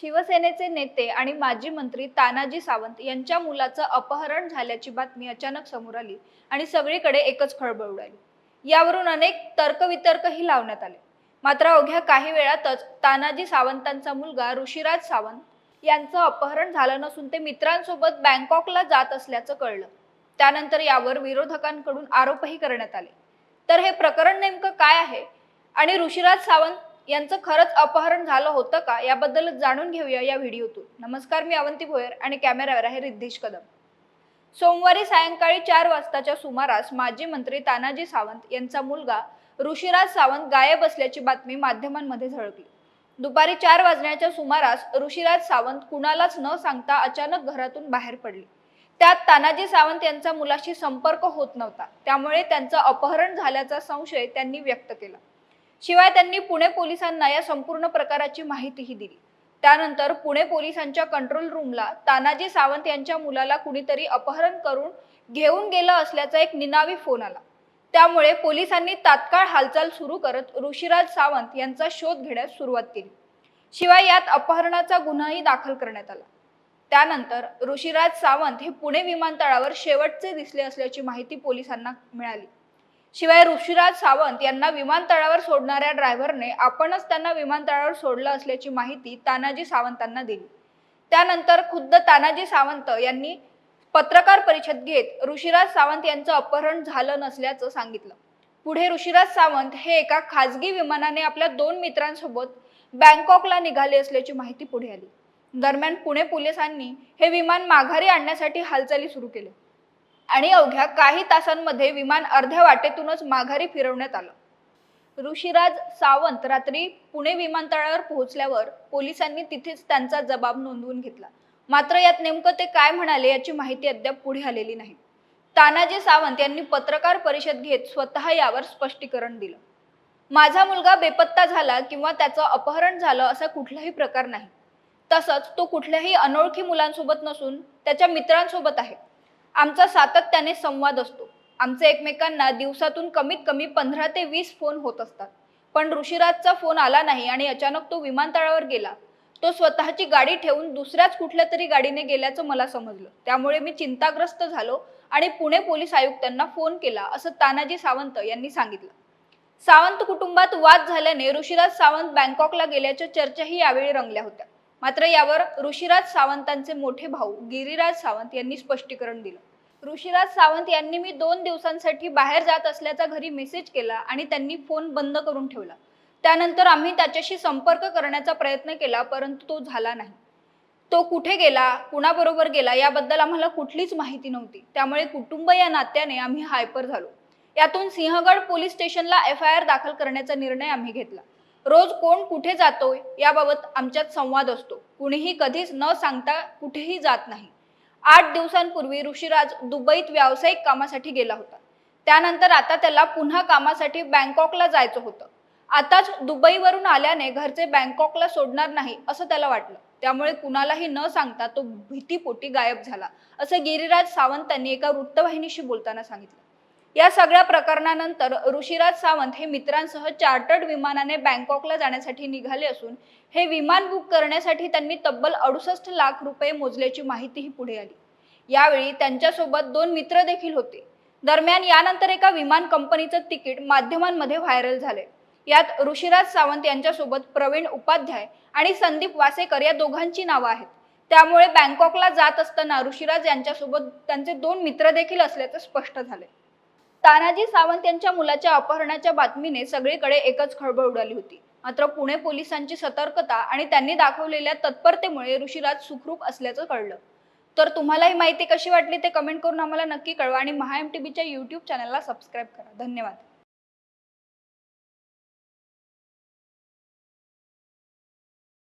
शिवसेनेचे नेते आणि माजी मंत्री तानाजी सावंत यांच्या मुलाचं अपहरण झाल्याची बातमी अचानक समोर आली आणि सगळीकडे एकच खळबळ उडाली. यावरून अनेक तर्कवितर्कही लावण्यात आले. मात्र अवघ्या काही वेळातच तानाजी सावंतांचा मुलगा ऋषीराज सावंत यांचं अपहरण झालं नसून ते मित्रांसोबत बँकॉकला जात असल्याचं कळलं. त्यानंतर यावर विरोधकांकडून आरोपही करण्यात आले. तर हे प्रकरण नेमकं काय आहे? आणि ऋषीराज सावंत यांचं खरंच अपहरण झालं होतं का? याबद्दल जाणून घेऊया या व्हिडिओतून. नमस्कार मी अवंती भोयर आणि कॅमेऱ्यावर आहे रिद्धेश कदम. सोमवारी सायंकाळी चार वाजताच्या सुमारास माजी मंत्री तानाजी सावंत यांचा मुलगा ऋषीराज सावंत गायब असल्याची बातमी माध्यमांमध्ये झळकली. दुपारी चार वाजण्याच्या सुमारास ऋषीराज सावंत कुणालाच न सांगता अचानक घरातून बाहेर पडले. त्यात तानाजी सावंत यांचा मुलाशी संपर्क होत नव्हता. त्यामुळे त्यांचं अपहरण झाल्याचा संशय त्यांनी व्यक्त केला. शिवाय त्यांनी पुणे पोलिसांना या संपूर्ण प्रकाराची माहितीही दिली. त्यानंतर पुणे पोलिसांच्या कंट्रोल रूमला तानाजी सावंत यांच्या मुलाला कुणीतरी अपहरण करून घेऊन गेलं असल्याचा एक निनावी फोन आला. त्यामुळे पोलिसांनी तात्काळ हालचाल सुरू करत ऋषीराज सावंत यांचा शोध घेण्यास सुरुवात केली. शिवाय यात अपहरणाचा गुन्हाही दाखल करण्यात आला. त्यानंतर ऋषीराज सावंत हे पुणे विमानतळावर शेवटचे दिसले असल्याची माहिती पोलिसांना मिळाली. शिवाय ऋषीराज सावंत यांना विमानतळावर सोडणाऱ्या ड्रायव्हरने आपणच त्यांना विमानतळावर सोडलं असल्याची माहिती तानाजी सावंतांना दिली. त्यानंतर खुद्द तानाजी सावंत यांनी पत्रकार परिषद घेत ऋषीराज सावंत यांचं अपहरण झालं नसल्याचं सांगितलं. पुढे ऋषीराज सावंत हे एका खाजगी विमानाने आपल्या दोन मित्रांसोबत बँकॉकला निघाले असल्याची माहिती पुढे आली. दरम्यान पुणे पोलिसांनी हे विमान माघारी आणण्यासाठी हालचाली सुरू केल्या. आणि अवघ्या काही तासांमध्ये विमान अर्ध्या वाटेतूनच माघारी फिरवण्यात आलं. ऋषीराज सावंत रात्री पुणे विमानतळावर पोहोचल्यावर पोलिसांनी तिथेच त्यांचा जबाब नोंदवून घेतला. मात्र यात नेमकं ते काय म्हणाले याची माहिती अद्याप पुढे आलेली नाही. तानाजी सावंत यांनी पत्रकार परिषद घेत स्वतः यावर स्पष्टीकरण दिलं. माझा मुलगा बेपत्ता झाला किंवा त्याचं अपहरण झालं असा कुठलाही प्रकार नाही. तसंच तो कुठल्याही अनोळखी मुलांसोबत नसून त्याच्या मित्रांसोबत आहे. आमचा सातत्याने संवाद असतो. आमचे एकमेकांना दिवसातून कमीत कमी पंधरा ते वीस फोन होत असतात. पण ऋषीराजचा फोन आला नाही आणि अचानक तो विमानतळावर गेला. तो स्वतःची गाडी ठेवून दुसऱ्याच कुठल्या तरी गाडीने गेल्याचं मला समजलं. त्यामुळे मी चिंताग्रस्त झालो आणि पुणे पोलीस आयुक्तांना फोन केला असं तानाजी सावंत यांनी सांगितलं. सावंत कुटुंबात वाद झाल्याने ऋषीराज सावंत बँकॉकला गेल्याच्या चर्चाही यावेळी रंगल्या होत्या. मात्र यावर ऋषीराज सावंतांचे मोठे भाऊ गिरिराज सावंत यांनी स्पष्टीकरण दिलं. ऋषीराज सावंत यांनी मी दोन दिवसांसाठी बाहेर जात असल्याचा घरी मेसेज केला आणि त्यांनी फोन बंद करून ठेवला. त्यानंतर आम्ही त्याच्याशी संपर्क करण्याचा प्रयत्न केला परंतु तो झाला नाही. तो कुठे गेला कुणाबरोबर गेला याबद्दल आम्हाला कुठलीच माहिती नव्हती. त्यामुळे कुटुंब या नात्याने आम्ही हायपर झालो. यातून सिंहगड पोलीस स्टेशनला एफ आय आर दाखल करण्याचा निर्णय आम्ही घेतला. रोज कोण कुठे जातोय याबाबत आमच्यात संवाद असतो. कुणीही कधीच न सांगता कुठेही जात नाही. आठ दिवसांपूर्वी ऋषीराज दुबईत व्यावसायिक कामासाठी गेला होता. त्यानंतर आता त्याला पुन्हा कामासाठी बँकॉकला जायचं होतं. आताच दुबईवरून आल्याने घरचे बँकॉकला सोडणार नाही असं त्याला वाटलं. त्यामुळे कुणालाही न सांगता तो भीतीपोटी गायब झाला असं गिरिराज सावंतांनी एका वृत्तवाहिनीशी बोलताना सांगितलं. या सगळ्या प्रकरणानंतर ऋषीराज सावंत हे मित्रांसह चार्टर्ड विमानाने बँकॉकला जाण्यासाठी निघाले असून हे विमान बुक करण्यासाठी त्यांनी तब्बल अडुसष्ट लाख रुपये मोजल्याची माहितीही पुढे आली. यावेळी त्यांच्यासोबत दोन मित्र देखील होते. दरम्यान यानंतर एका विमान कंपनीचं तिकीट माध्यमांमध्ये व्हायरल झाले यात ऋषीराज सावंत यांच्यासोबत प्रवीण उपाध्याय आणि संदीप वासेकर या दोघांची नावं आहेत. त्यामुळे बँकॉकला जात असताना ऋषीराज यांच्यासोबत त्यांचे दोन मित्र देखील असल्याचं स्पष्ट झाले तानाजी सावंत यांच्या मुलाच्या अपहरणाच्या बातमीने सगळीकडे एकच खळबळ उडाली होती. मात्र पुणे पोलिसांची सतर्कता आणि त्यांनी दाखवलेल्या तत्परतेमुळे ऋषीराज सुखरूप असल्याचं कळलं. तर तुम्हाला ही माहिती कशी वाटली ते कमेंट करून आम्हाला नक्की कळवा आणि महा एम टी बीच्या यूट्यूब चॅनलला सबस्क्राईब करा. धन्यवाद.